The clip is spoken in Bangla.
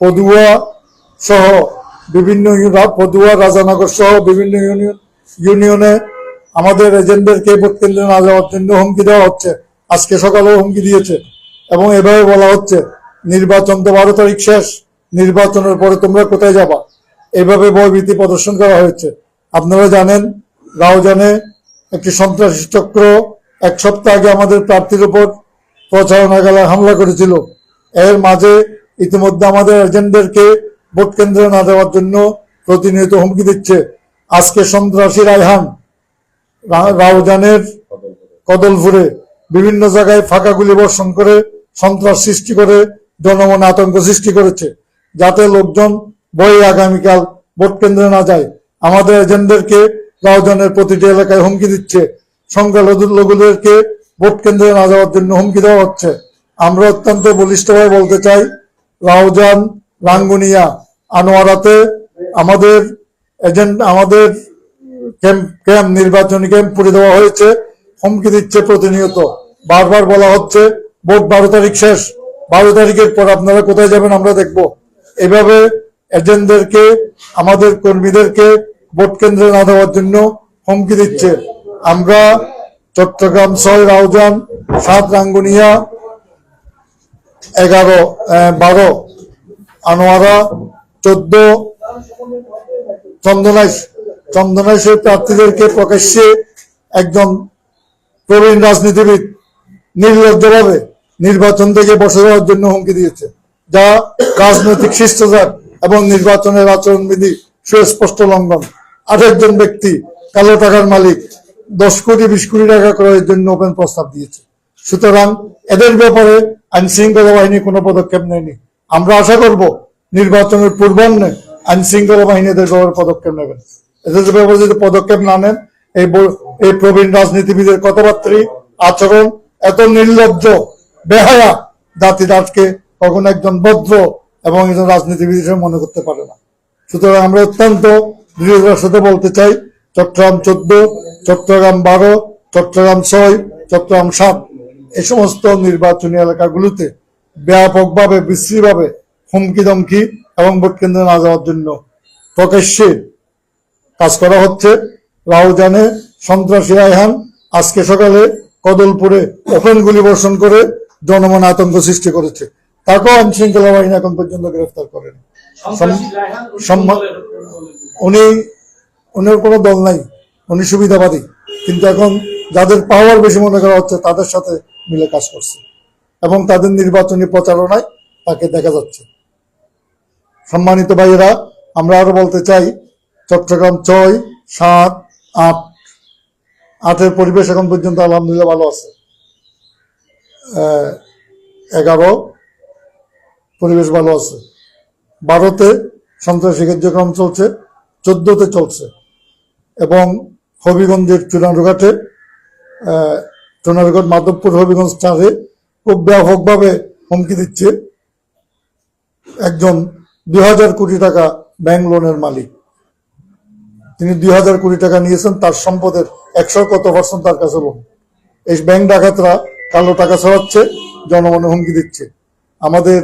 পদুয়া সহ বিভিন্ন পদুয়া, রাজানগর সহ বিভিন্ন ইউনিয়ন, ইউনিয়নে আমাদের এজেন্টদেরকে ভোট কেন্দ্রে না যাওয়ার জন্য হুমকি দেওয়া হচ্ছে। আজকে সকালেও হুমকি দিয়েছে। এবং এভাবে বলা হচ্ছে, নির্বাচন তো বারো তারিখ শেষ, নির্বাচনের পরে তোমরা কোথায় যাবা? এভাবে ভয়ভীতি প্রদর্শন করা হয়েছে। আপনারা জানেন, রাউজানে একটি সন্ত্রাসী চক্র এক সপ্তাহ আগে আমাদের প্রার্থীর উপর প্রচারণা গেলায় হামলা করেছিল। এর মাঝে ইতিমধ্যে আমাদের এজেন্টদেরকে ভোট কেন্দ্রে না দেওয়ার জন্য প্রতিনিয়ত হুমকি দিচ্ছে। আজকে সন্ত্রাসী রায়হান রাউজানের কদলপুরে বিভিন্ন জায়গায় ফাঁকা গুলি বর্ষণ করে সন্ত্রাস সৃষ্টি করে, জনমনে আতঙ্ক সৃষ্টি করেছে। যাতে লোকজন বই আগামীকাল ভোট কেন্দ্রে না যায়। আমাদের এজেন্টদেরকে রাউজানের প্রতিটি এলাকায় হুমকি দিচ্ছে। সংখ্যালঘু লোকদেরকে ভোট কেন্দ্রে না যাওয়ার জন্য হুমকি দেওয়া হচ্ছে। আমরা অত্যন্ত বলিষ্ঠভাবে বলতে চাই রাউজান, রাঙ্গুনিয়া, আনোয়ারাতে আমাদের এজেন্ট আমাদের ক্যাম্প ক্যাম্প নির্বাচনী ক্যাম্প পুড়ে দেওয়া হয়েছে। হুমকি দিচ্ছে প্রতিনিয়ত। বারবার বলা হচ্ছে, ভোট বারো তারিখ শেষ। বারো তারিখের পর আপনারা কোথায় যাবেন আমরা দেখব। এভাবে এজেন্টদেরকে, আমাদের কর্মীদেরকে ভোট কেন্দ্রে না দেওয়ার জন্য হুমকি দিচ্ছে। আমরা চট্টগ্রাম ছয়, রাউজান, সাত, রাঙ্গুনিয়া এগারো বারো, আনোয়ারা, চোদ্দ, চন্দনাইশ, চন্দনাইশের প্রার্থীদেরকে প্রকাশ্যে একজন প্রবীণ রাজনীতিবিদ নির্লজ্জভাবে নির্বাচন থেকে বসে যাওয়ার জন্য হুমকি দিয়েছে, যা রাজনৈতিক শিষ্টাচার এবং নির্বাচনের আচরণবিধি সুস্পষ্ট লঙ্ঘন। আরেকজন ব্যক্তি কালো টাকার মালিক, দশ কোটি বিশ কোটি টাকা ক্রয়ের জন্য ওপেন প্রস্তাব দিয়েছে। সুতরাং এদের ব্যাপারে আইন শৃঙ্খলা বাহিনী কোনো পদক্ষেপ নেয়নি। আমরা আশা করব নির্বাচনের পূর্বাহ্নে আইন বাহিনী এদের ব্যাপারে পদক্ষেপ নেবেন এদের ব্যাপারে যদি পদক্ষেপ না নেন, এই এই প্রবীণ রাজনীতিবিদের কথাবার্তাই আচরণ এত নির্লজ্জ, বেহায়া জাতি রাজকে কখনো একজন ভদ্র এবং একজন রাজনীতিবিদ হিসেবে মনে করতে পারে না। সুতরাং আমরা অত্যন্ত দৃঢ়তার সাথে বলতে চাই, চট্টগ্রাম চোদ্দ, চট্টগ্রাম বারো, চট্টগ্রাম ছয়, চট্টগ্রাম সাত। এই সমস্ত নির্বাচনী এলাকাগুলোতে ব্যাপকভাবে বিশ্রীভাবে হুমকি দমকি এবং ভোট কেন্দ্রে না যাওয়ার জন্য প্রকাশ্যে কাজ করা হচ্ছে। রাউজানে সন্ত্রাসী রায়হান আজকে সকালে কদলপুরে ওপেন গুলি বর্ষণ করে জনমনে আতঙ্ক সৃষ্টি করেছে। তাকেও আইন শৃঙ্খলা বাহিনী এখন পর্যন্ত গ্রেফতার করেন। উনি উনার কোনো দল নাই উনি সুবিধাবাদী। কিন্তু এখন যাদের পাওয়ার বেশি মনে করা হচ্ছে তাদের সাথে মিলে কাজ করছে। এবং তাদের নির্বাচনী প্রচারণায় তাকে দেখা যাচ্ছে। সম্মানিত ভাইয়েরা, আমরা আরও বলতে চাই, চট্টগ্রাম ছয়, সাত, আট, আটের পরিবেশ এখন পর্যন্ত আলহামদুলিল্লাহ ভালো আছে। এগারো, পরিবেশ ভালো আছে। বারোতে সন্ত্রাসী কার্যক্রম চলছে, চোদ্দতে চলছে। এবং হবিগঞ্জের চুনারঘাটে চুনারঘাট মাধবপুর, হবিগঞ্জ স্টারে খুব ব্যাপকভাবে হুমকি দিচ্ছে একজন দুই হাজার কোটি টাকা ব্যাংক লোনের মালিক। তিনি দুই হাজার কোটি টাকা নিয়েছেন, তার সম্পদের একশো কত পার্সেন্ট তার কাছে লোন। এই ব্যাংক ডাকাতরা কালো টাকা ছড়াচ্ছে, জনগণের হুমকি দিচ্ছে। আমাদের